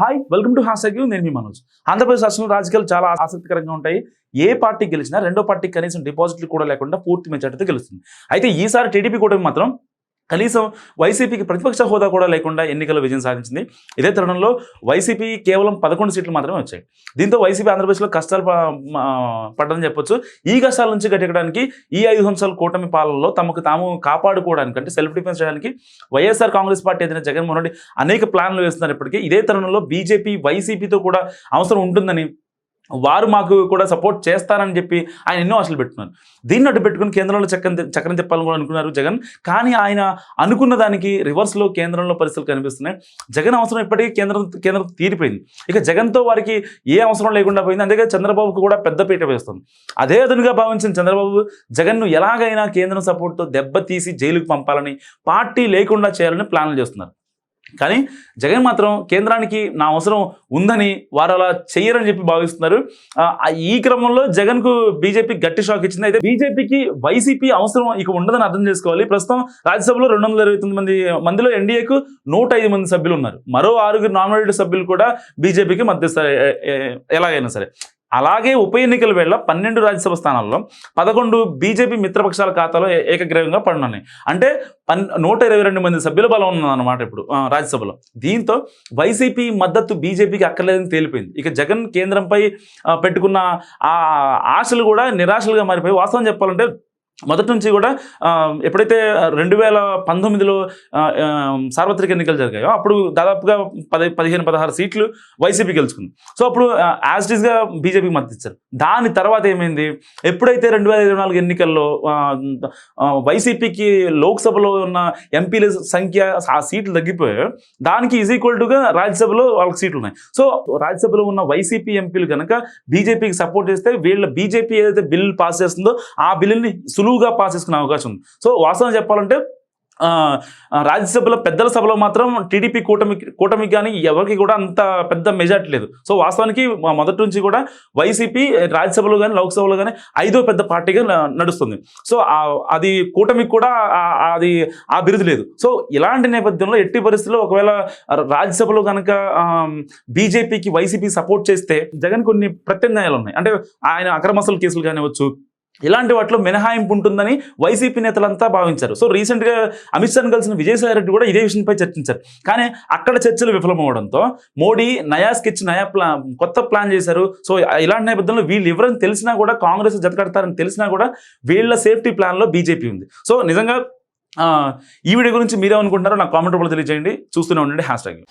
Hi welcome to hash నేను మీ మనోజ్. ఆంధ్రప్రదేశ్ రాష్ట్రంలో రాజకీయాలు చాలా ఆసక్తికరంగా ఉంటాయి. ఏ పార్టీ గెలిచినా రెండో పార్టీ కనీసం డిపాజిట్లు కూడా లేకుండా పూర్తి మెజార్టీతో గెలుస్తుంది. అయితే ఈసారి టీడీపీ కూటమి మాత్రం కనీసం వైసీపీకి ప్రతిపక్ష హోదా కూడా లేకుండా ఎన్నికల్లో విజయం సాధించింది. ఇదే తరుణంలో వైసీపీ కేవలం పదకొండు సీట్లు మాత్రమే వచ్చాయి. దీంతో వైసీపీ ఆంధ్రప్రదేశ్లో కష్టాలు పడ్డని పడ్డదని చెప్పొచ్చు. ఈ కష్టాల నుంచి గట్టెక్కడానికి ఈ ఐదు సంవత్సరాల కూటమి పాలనలో తమకు తాము కాపాడుకోవడానికి అంటే సెల్ఫ్ డిఫెన్స్ చేయడానికి వైఎస్ఆర్ కాంగ్రెస్ పార్టీ అధినేత జగన్మోహన్ రెడ్డి అనేక ప్లాన్లు వేస్తున్నారు ఇప్పటికీ. ఇదే తరుణంలో బీజేపీ వైసీపీతో కూడా అవసరం ఉంటుందని వారు మాకు కూడా సపోర్ట్ చేస్తారని చెప్పి ఆయన ఎన్నో ఆశలు పెట్టుకున్నారు. దీన్ని అడ్డు పెట్టుకుని కేంద్రంలో చక్రం చక్రం చెప్పాలని కూడా అనుకున్నారు జగన్. కానీ ఆయన అనుకున్న దానికి రివర్స్లో కేంద్రంలో పరిస్థితులు కనిపిస్తున్నాయి. జగన్ అవసరం ఇప్పటికీ కేంద్రం కేంద్రం తీరిపోయింది. ఇక జగన్తో వారికి ఏ అవసరం లేకుండా పోయింది. అందుకే చంద్రబాబుకు కూడా పెద్ద పీట వేస్తుంది. అదే అదునుగా భావించిన చంద్రబాబు జగన్ను ఎలాగైనా కేంద్రం సపోర్ట్తో దెబ్బతీసి జైలుకు పంపాలని పార్టీ లేకుండా చేయాలని ప్లాన్లు చేస్తున్నారు. కానీ జగన్ మాత్రం కేంద్రానికి నా అవసరం ఉందని వారు అలా చెయ్యరని చెప్పి భావిస్తున్నారు. ఈ క్రమంలో జగన్కు బీజేపీ గట్టి షాక్ ఇచ్చింది. అయితే బీజేపీకి వైసీపీ అవసరం ఇక ఉండదని అర్థం చేసుకోవాలి. ప్రస్తుతం రాజ్యసభలో రెండు వందల ఇరవై తొమ్మిది మంది మందిలో ఎన్డీఏకు నూట ఐదు మంది సభ్యులు ఉన్నారు. మరో ఆరుగురు నామినేటెడ్ సభ్యులు కూడా బీజేపీకి మద్దతు ఎలాగైనా సరే. అలాగే ఉప ఎన్నికల వేళ పన్నెండు రాజ్యసభ స్థానాల్లో పదకొండు బీజేపీ మిత్రపక్షాల ఖాతాలో ఏకగ్రీవంగా పడినాయి అంటే పన్ నూట ఇరవై రెండు మంది సభ్యుల బలం ఉన్నదన్నమాట ఇప్పుడు రాజ్యసభలో. దీంతో వైసీపీ మద్దతు బీజేపీకి అక్కర్లేదని తేలిపోయింది. ఇక జగన్ కేంద్రంపై పెట్టుకున్న ఆ ఆశలు కూడా నిరాశలుగా మారిపోయి వాస్తవం చెప్పాలంటే మొదటి నుంచి కూడా ఎప్పుడైతే రెండు వేల పంతొమ్మిదిలో సార్వత్రిక ఎన్నికలు జరిగాయో అప్పుడు దాదాపుగా పది పదిహేను పదహారు సీట్లు వైసీపీ గెలుచుకుంది. సో అప్పుడు యాజ్ ఇట్ బీజేపీకి మద్దతు ఇచ్చారు. దాని తర్వాత ఏమైంది? ఎప్పుడైతే రెండు వేల ఇరవై నాలుగు ఎన్నికల్లో వైసీపీకి లోక్సభలో ఉన్న ఎంపీల సంఖ్య ఆ సీట్లు తగ్గిపోయాయో దానికి ఈజ్ ఈక్వల్ టుగా రాజ్యసభలో వాళ్ళకి సీట్లు ఉన్నాయి. సో రాజ్యసభలో ఉన్న వైసీపీ ఎంపీలు కనుక బీజేపీకి సపోర్ట్ చేస్తే వీళ్ళ బీజేపీ ఏదైతే బిల్ పాస్ చేస్తుందో ఆ బిల్లుని సులువుగా పాస్ చేసుకునే అవకాశం ఉంది. సో వాస్తవం చెప్పాలంటే రాజ్యసభలో పెద్దల సభలో మాత్రం టీడీపీ కూటమి కూటమికి కానీ ఎవరికి కూడా అంత పెద్ద మెజార్టీ లేదు. సో వాస్తవానికి మొదటి నుంచి కూడా వైసీపీ రాజ్యసభలో కానీ లోక్సభలో కానీ ఐదో పెద్ద పార్టీగా నడుస్తుంది. సో అది కూటమికి కూడా అది ఆ బిరుదు లేదు. సో ఇలాంటి నేపథ్యంలో ఎట్టి పరిస్థితుల్లో ఒకవేళ రాజ్యసభలో కనుక బీజేపీకి వైసీపీ సపోర్ట్ చేస్తే జగన్ కొన్ని ప్రత్యామ్నాయాలు ఉన్నాయి. అంటే ఆయన అక్రమసలు కేసులు కానివచ్చు ఇలాంటి వాటిలో మినహాయింపు ఉంటుందని వైసీపీ నేతలంతా భావించారు. సో రీసెంట్గా అమిత్ షాను కలిసిన విజయసాయి రెడ్డి కూడా ఇదే విషయంపై చర్చించారు. కానీ అక్కడ చర్చలు విఫలమవడంతో మోడీ నయా స్కెచ్ నయా ప్లాన్ కొత్త ప్లాన్ చేశారు. సో ఇలాంటి నేపథ్యంలో వీళ్ళు ఎవరని తెలిసినా కూడా కాంగ్రెస్ జతకడతారని తెలిసినా కూడా వీళ్ళ సేఫ్టీ ప్లాన్లో బీజేపీ ఉంది. సో నిజంగా ఈ వీడియో గురించి మీరేమనుకుంటున్నారో నాకు కామెంట్ రూపంలో తెలియజేయండి. చూస్తూనే ఉండండి. Hash tag